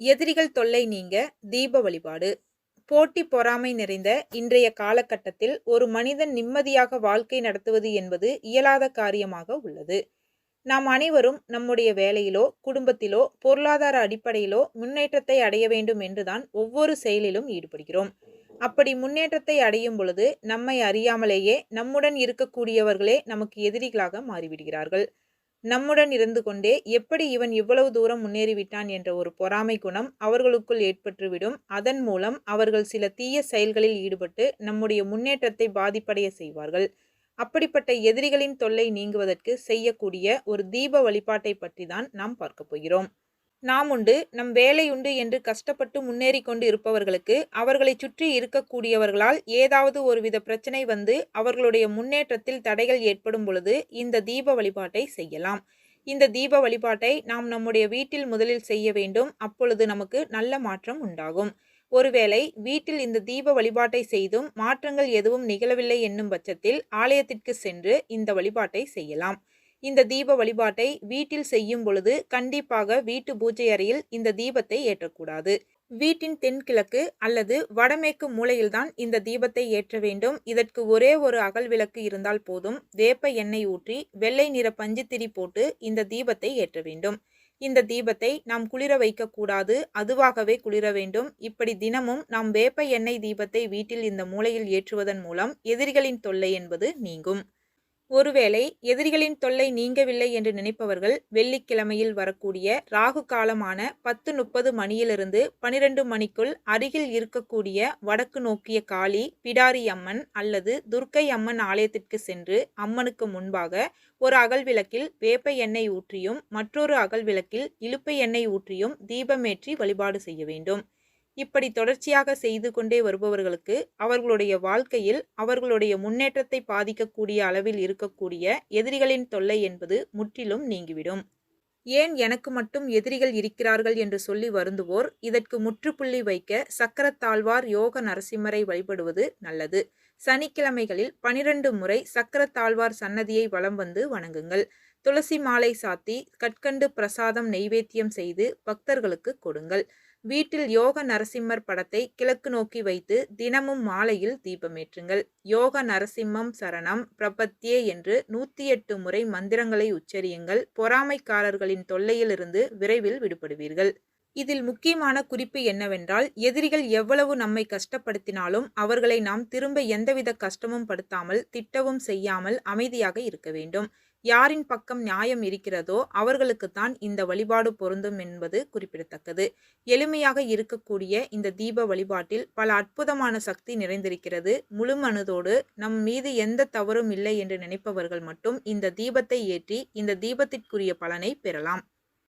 எதிரிகள் தொல்லை நீங்க தீப வழிபாடு. போட்டி பொறாமை நிறைந்த இன்றைய காலகட்டத்தில் ஒரு மனிதன் நிம்மதியாக வாழ்க்கை நடத்துவது என்பது இயலாத காரியமாக உள்ளது. நாம் அனைவரும் நம்முடைய வேலையிலோ குடும்பத்திலோ பொருளாதார அடிப்படையிலோ முன்னேற்றத்தை அடைய வேண்டும் என்றுதான் ஒவ்வொரு செயலிலும் ஈடுபடுகிறோம். அப்படி முன்னேற்றத்தை அடையும் பொழுது நம்மை அறியாமலேயே நம்முடன் இருக்கக்கூடியவர்களே நமக்கு எதிரிகளாக மாறிவிடுகிறார்கள். நம்முடன் இருந்து கொண்டே எப்படி இவன் இவ்வளவு தூரம் முன்னேறிவிட்டான் என்ற ஒரு பொறாமை குணம் அவர்களுக்குள் ஏற்பட்டுவிடும். அதன் மூலம் அவர்கள் சில தீய செயல்களில் ஈடுபட்டு நம்முடைய முன்னேற்றத்தை பாதிப்படைய செய்வார்கள். அப்படிப்பட்ட எதிரிகளின் தொல்லை நீங்குவதற்கு செய்யக்கூடிய ஒரு தீப வழிபாட்டை பற்றி தான் நாம் பார்க்க போகிறோம். நாம் உண்டு நம் வேலை உண்டு என்று கஷ்டப்பட்டு முன்னேறி கொண்டு இருப்பவர்களுக்கு அவர்களை சுற்றி இருக்கக்கூடியவர்களால் ஏதாவது ஒருவித பிரச்சனை வந்து அவர்களுடைய முன்னேற்றத்தில் தடைகள் ஏற்படும் பொழுது இந்த தீப வழிபாட்டை செய்யலாம். இந்த தீப வழிபாட்டை நாம் நம்முடைய வீட்டில் முதலில் செய்ய வேண்டும். அப்பொழுது நமக்கு நல்ல மாற்றம் உண்டாகும். ஒருவேளை வீட்டில் இந்த தீப வழிபாட்டை செய்தும் மாற்றங்கள் எதுவும் நிகழவில்லை என்னும் பட்சத்தில் ஆலயத்திற்கு சென்று இந்த வழிபாட்டை செய்யலாம். இந்த தீப வழிபாட்டை வீட்டில் செய்யும் பொழுது கண்டிப்பாக வீட்டு பூஜை அறையில் இந்த தீபத்தை ஏற்றக்கூடாது. வீட்டின் தென்கிழக்கு அல்லது வடமேற்கு மூலையில்தான் இந்த தீபத்தை ஏற்ற வேண்டும். இதற்கு ஒரே ஒரு அகல் விளக்கு இருந்தால் போதும். வேப்ப எண்ணெய் ஊற்றி வெள்ளை நிற பஞ்சுத்திரி போட்டு இந்த தீபத்தை ஏற்ற வேண்டும். இந்த தீபத்தை நாம் குளிர வைக்கக்கூடாது. அதுவாகவே குளிர வேண்டும். இப்படி தினமும் நாம் வேப்ப எண்ணெய் தீபத்தை வீட்டில் இந்த மூலையில் ஏற்றுவதன் மூலம் எதிரிகளின் தொல்லை என்பது நீங்கும். ஒருவேளை எதிரிகளின் தொல்லை நீங்கவில்லை என்று நினைப்பவர்கள் வெள்ளிக்கிழமையில் வரக்கூடிய ராகு காலமான பத்து முப்பது மணியிலிருந்து பனிரெண்டு மணிக்குள் அருகில் இருக்கக்கூடிய வடக்கு நோக்கிய காளி பிடாரி அம்மன் அல்லது துர்க்கை அம்மன் ஆலயத்திற்கு சென்று அம்மனுக்கு முன்பாக ஒரு அகல் விளக்கில் வேப்ப எண்ணெய் ஊற்றியும் மற்றொரு அகல் விளக்கில் இழுப்பை எண்ணெய் ஊற்றியும் தீபமேற்றி வழிபாடு செய்ய வேண்டும். இப்படி தொடர்ச்சியாக செய்து கொண்டே வருபவர்களுக்கு அவர்களுடைய வாழ்க்கையில் அவர்களுடைய முன்னேற்றத்தை பாதிக்கக்கூடிய அளவில் இருக்கக்கூடிய எதிரிகளின் தொல்லை என்பது முற்றிலும் நீங்கிவிடும். ஏன் எனக்கு மட்டும் எதிரிகள் இருக்கிறார்கள் என்று சொல்லி வருந்துவோர் இதற்கு முற்றுப்புள்ளி வைக்க சக்கரத்தாழ்வார் யோக நரசிம்மரை வழிபடுவது நல்லது. சனிக்கிழமைகளில் பனிரெண்டு முறை சக்கரத்தாழ்வார் சன்னதியை வலம் வந்து வணங்குங்கள். துளசி மாலை சாத்தி கற்கண்டு பிரசாதம் நெய்வேத்தியம் செய்து பக்தர்களுக்கு கொடுங்கள். வீட்டில் யோக நரசிம்மர் படத்தை கிழக்கு நோக்கி வைத்து தினமும் மாலையில் தீபமேற்றுங்கள். யோக நரசிம்மம் சரணம் பிரபத்தியே என்று நூற்றி எட்டு முறை மந்திரங்களை உச்சரியுங்கள். பொறாமைக்காரர்களின் தொல்லையிலிருந்து விரைவில் விடுபடுவீர்கள். இதில் முக்கியமான குறிப்பு என்னவென்றால் எதிரிகள் எவ்வளவு நம்மை கஷ்டப்படுத்தினாலும் அவர்களை நாம் திரும்ப எந்தவித கஷ்டமும் படுத்தாமல் திட்டவும் செய்யாமல் அமைதியாக இருக்க வேண்டும். யாரின் பக்கம் நியாயம் இருக்கிறதோ அவர்களுக்குத்தான் இந்த வழிபாடு பொருந்தும் என்பது குறிப்பிடத்தக்கது. எளிமையாக இருக்கக்கூடிய இந்த தீப வழிபாட்டில் பல அற்புதமான சக்தி நிறைந்திருக்கிறது. முழு மனதோடு நம் மீது எந்த தவறும் இல்லை என்று நினைப்பவர்கள் மட்டும் இந்த தீபத்தை ஏற்றி இந்த தீபத்திற்குரிய பலனை பெறலாம்.